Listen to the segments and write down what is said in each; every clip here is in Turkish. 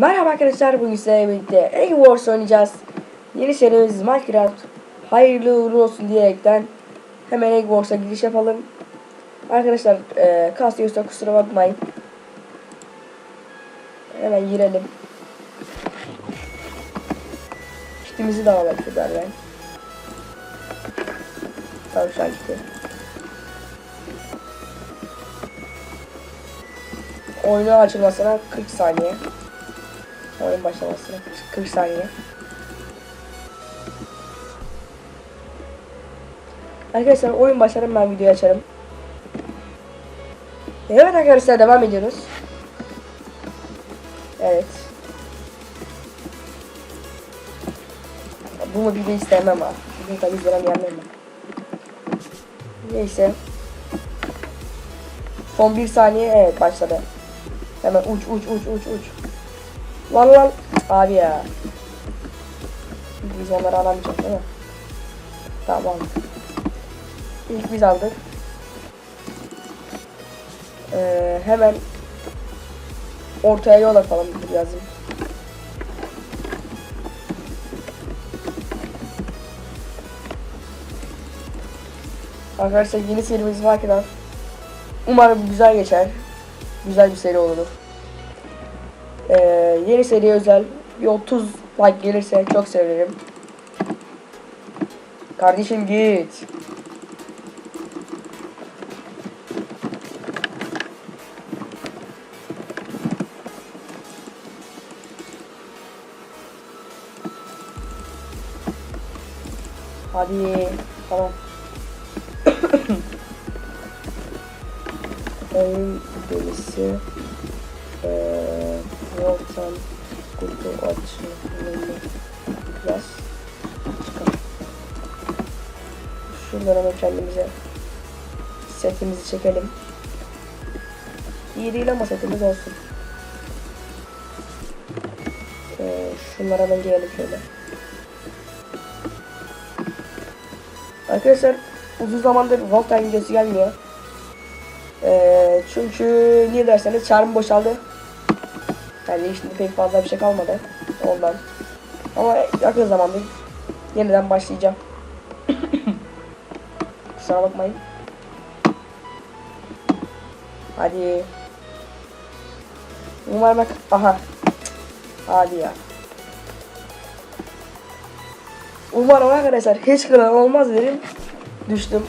Merhaba arkadaşlar bugün sizlerle birlikte Egg Wars oynayacağız. Yeni serimiz Minecraft. Hayırlı uğurlu olsun diyerekten hemen Egg Wars'a giriş yapalım. Arkadaşlar e, kasıyorsa kusura bakmayın. Hemen girelim. Kitimizi de alalım şuradan ben. Tavşan kiti. Oyunun açılmasına 40 saniye. Oyun başlamasına 40 saniye. Arkadaşlar oyun başlarım ben videoyu açarım. Evet arkadaşlar devam ediyoruz. Evet. Bu mu bir istemem ha. Bugün tabi izlenen yerler mi? Neyse. Son bir saniye evet başladı. Hemen uç uç uç uç uç. Lan lan. Abi ya. Biz onları alamayacağız değil mi? Tamam. İlk biz aldık. Ee, hemen ortaya yol yapalım yazayım. Arkadaşlar yeni serimiz Minecraft. Umarım güzel geçer. Güzel bir seri olur. Ee, yeni seriye özel bir 30 like gelirse çok sevinirim. Kardeşim git. Hadi. Tamam. Oyun delisi. Eee yoldan kutu açılımını biraz çıkalım. Şuradan hemen kendimize setimizi çekelim. İyi değil ama setimiz olsun. Ee, şunlara hemen gelelim şöyle. Arkadaşlar uzun zamandır Wolfenstein videosu gelmiyor. Ee, çünkü niye derseniz çarım boşaldı. Yani şimdi pek fazla bir şey kalmadı ondan. Ama yakın zamanda yeniden başlayacağım. Kusura bakmayın. Hadi. Umarım bak. Aha. Hadi ya. Umarım arkadaşlar hiç kıran olmaz dedim. Düştüm.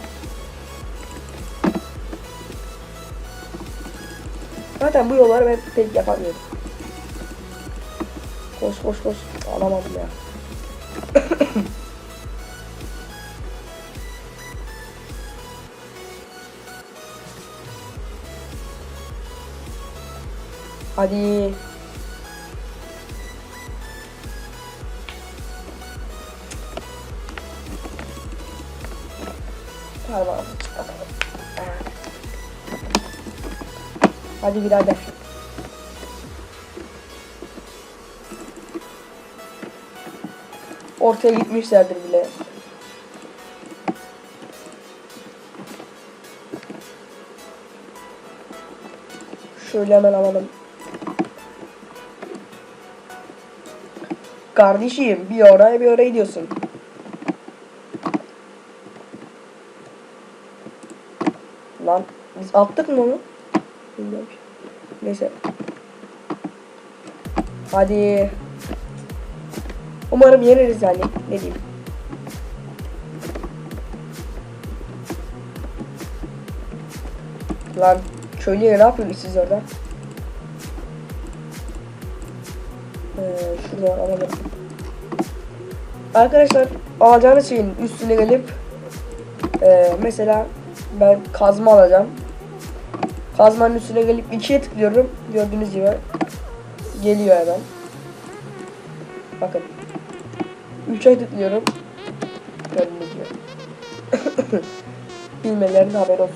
Zaten bu yolları ben pek yapamıyorum. Koş koş. Alamadım ya. Hadi. Parmağımı. Hadi birader. Ortaya gitmişlerdir bile. Şöyle hemen alalım. Kardeşim bir oraya bir oraya gidiyorsun. Lan biz attık mı onu? Bilmiyorum. Neyse. Hadi. Umarım yeneriz yani. Ne diyeyim. Lan köylüye ne yapıyorsunuz siz orada? Ee, şuradan alalım. Arkadaşlar alacağınız şeyin üstüne gelip e, mesela ben kazma alacağım. Kazmanın üstüne gelip ikiye tıklıyorum. Gördüğünüz gibi geliyor hemen. Bakın. 3'e tıklıyorum. Gördüğünüz gibi. Bilmeyenlerin haber olsun.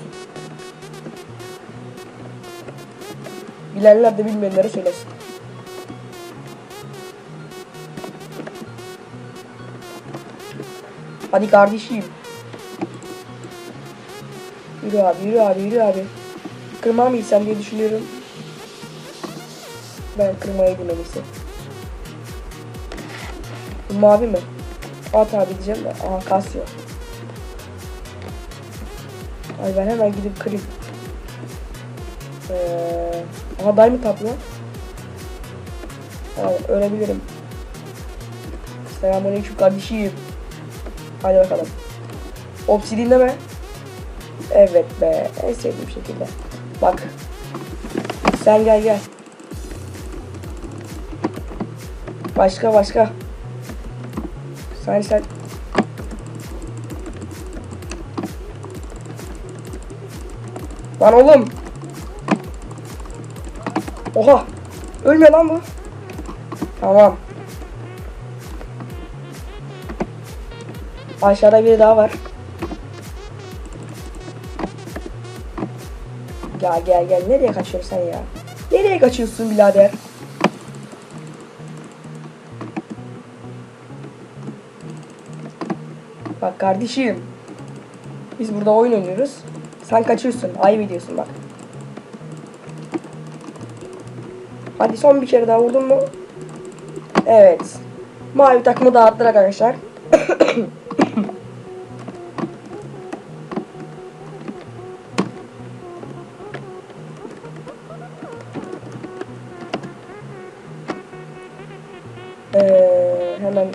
Bilenler de bilmeyenlere söylesin. Hadi kardeşim. Yürü abi, yürü abi, yürü abi. Kırmam mı diye düşünüyorum. Ben kırmayaydım en mavi mi? At abi diyeceğim de. Aha Casio. Ay ben hemen gidip kırayım. Ee, aha diamond tatlı. Tamam ölebilirim. Selamünaleyküm kardeşim. Hadi bakalım. Obsidian deme. Evet be. En sevdiğim şekilde. Bak. Sen gel gel. Başka başka. Sen sen. Lan oğlum. Oha. Ölmüyor lan bu. Tamam. Aşağıda biri daha var. Gel gel gel. Nereye kaçıyorsun sen ya? Nereye kaçıyorsun birader? Bak kardeşim. Biz burada oyun oynuyoruz. Sen kaçıyorsun. Ayıp ediyorsun bak. Hadi son bir kere daha vurdun mu? Evet. Mavi takımı dağıttılar arkadaşlar. Ee, hemen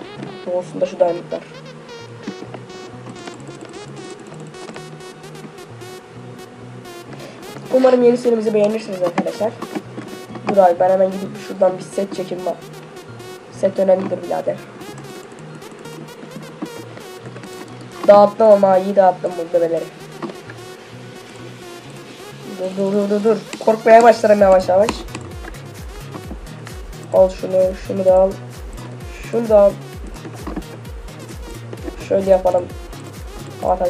olsun da şu diamondlar. Umarım yeni serimizi beğenirsiniz arkadaşlar. Dur abi ben hemen gidip şuradan bir set çekim var. Set önemlidir birader. Dağıttım ama iyi dağıttım bu bebeleri. Dur dur dur dur. Korkmaya başlarım yavaş yavaş. Al şunu, şunu da al. Şunu da al. Şöyle yapalım. At.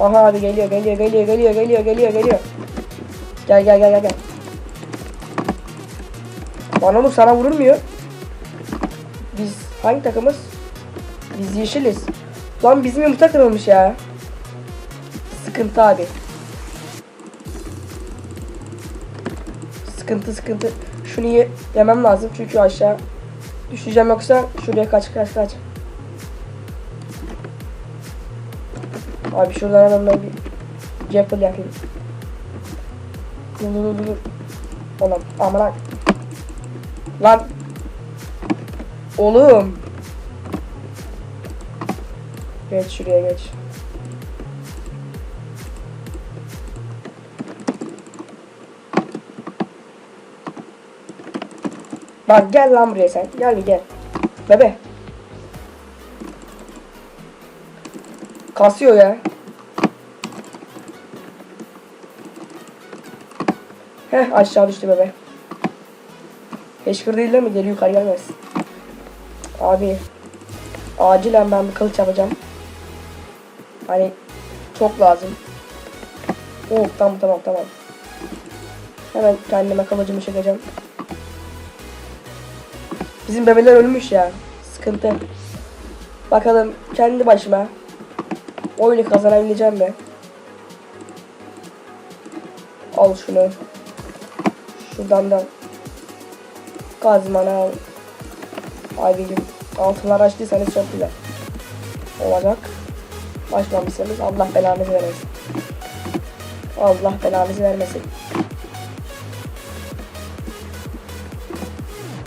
Aha abi geliyor, geliyor, geliyor, geliyor, geliyor, geliyor, geliyor. Gel gel gel gel gel. Lan oğlum sana vurulmuyor. Biz hangi takımız? Biz yeşiliz. Lan bizim yumurta kırılmış ya. Sıkıntı abi. Sıkıntı sıkıntı. Şunu ye yemem lazım çünkü aşağı düşeceğim yoksa şuraya kaç kaç kaç. Abi şuradan adamla bir Jeopardy yapayım. Dur dur dur. Oğlum amına. Lan. Oğlum. Geç şuraya geç. Bak gel lan buraya sen. Gel bir gel. Bebe. Kasıyor ya. Heh aşağı düştü bebe. Eşkır değil mi? Geri yukarı gelmez. Abi. Acilen ben bir kılıç yapacağım. Hani çok lazım. Oh tamam tamam tamam. Hemen kendime kılıcımı çekeceğim. Bizim bebeler ölmüş ya. Sıkıntı. Bakalım kendi başıma oyunu kazanabileceğim mi? Al şunu. Şuradan da kazmanı al. Abicim altınlar açtıysanız çok güzel. Olacak. Açmamışsanız Allah belanızı vermesin. Allah belanızı vermesin.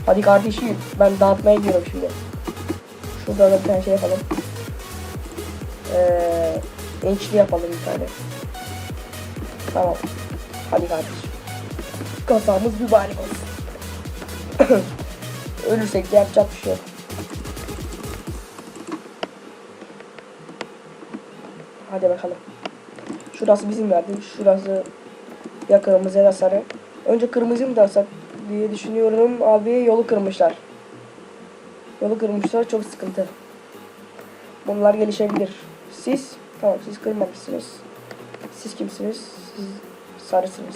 Hadi kardeşim ben dağıtmaya gidiyorum şimdi. Şurada da bir tane şey yapalım. Ee, ençli yapalım bir tane. Tamam. Hadi kardeşim. Kazamız mübarek olsun. Ölürsek de yapacak bir şey yok. Hadi bakalım. Şurası bizim verdi. Şurası ya kırmızı ya sarı. Önce kırmızı mı dersak diye düşünüyorum. Abi yolu kırmışlar. Yolu kırmışlar çok sıkıntı. Bunlar gelişebilir. Siz tamam siz kırmamışsınız. Siz kimsiniz? Siz sarısınız.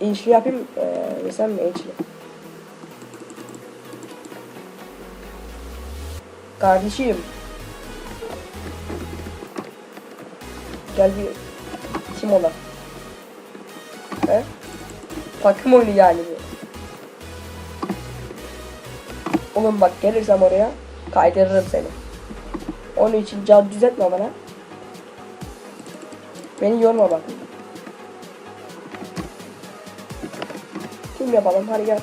İnçli yapayım. Ee, desem mi inçli? Kardeşim. Gel bir kim ola? He? Takım oyunu yani bu. Oğlum bak gelirsem oraya kaydırırım seni. Onun için can düzeltme bana. Beni yorma bak. Kim yapalım hadi gel.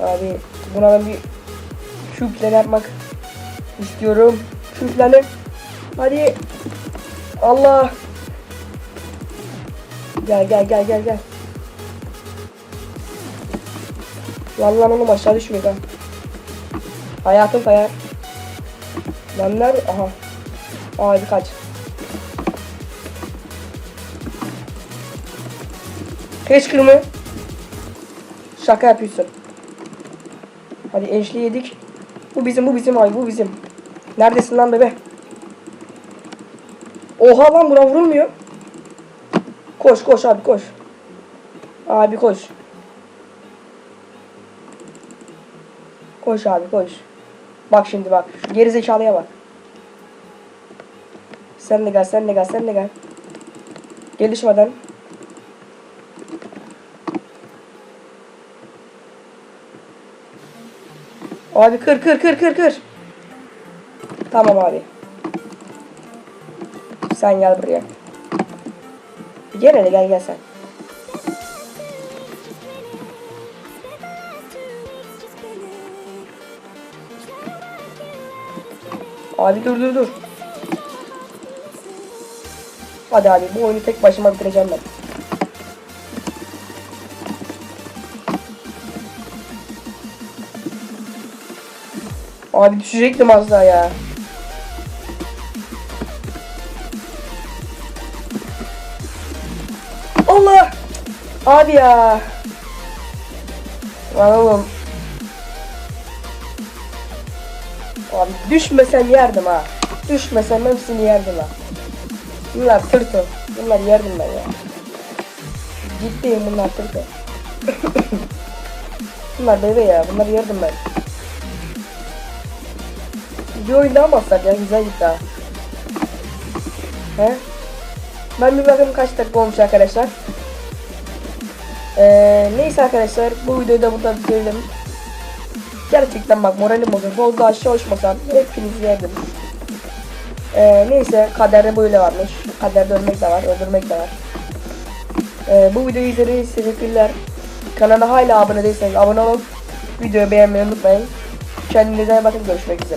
Abi buna ben bir şüklen yapmak istiyorum. Şüklenin. Hadi. Allah. Gel gel gel gel gel. Lan lan aşağı düşmüyor ha. Hayatım kayar. Lan nerede? Aha. Abi kaç. Hiç kırmı. Şaka yapıyorsun. Hadi enşli yedik. Bu bizim bu bizim abi bu bizim. Neredesin lan bebe? Oha lan buna vurulmuyor. Koş koş abi koş. Abi koş. Koş abi koş. Bak şimdi bak. Geri zekalıya bak. Sen de gel sen de gel sen de gel. Gelişmeden. Abi kır kır kır kır kır. Tamam abi. Sen gel buraya. Gel hele gel gel sen. Abi dur dur dur. Hadi abi bu oyunu tek başıma bitireceğim ben. Abi düşecektim az daha ya. Allah! Abi ya. Lan oğlum. Abi düşmesem yerdim ha. Düşmesem hepsini yerdim ha. Bunlar tırtıl. Bunlar yerdim ben ya. Ciddiyim bunlar tırtıl. bunlar bebe ya. Bunları yerdim ben. Bir oyun daha mı atsak ya? Güzel gitti ha. He? Ben bir bakayım kaç dakika olmuş arkadaşlar. Ee, neyse arkadaşlar bu videoyu da burada bitirelim. Gerçekten bak moralim bozuldu. Bozdu aşağı uçmasam hepinizi yerdim. Ee, neyse kaderde böyle varmış. Kaderde ölmek de var, öldürmek de var. Ee, bu videoyu izlediğiniz için teşekkürler. Kanala hala abone değilseniz abone olup videoyu beğenmeyi unutmayın. Kendinize iyi bakın görüşmek üzere.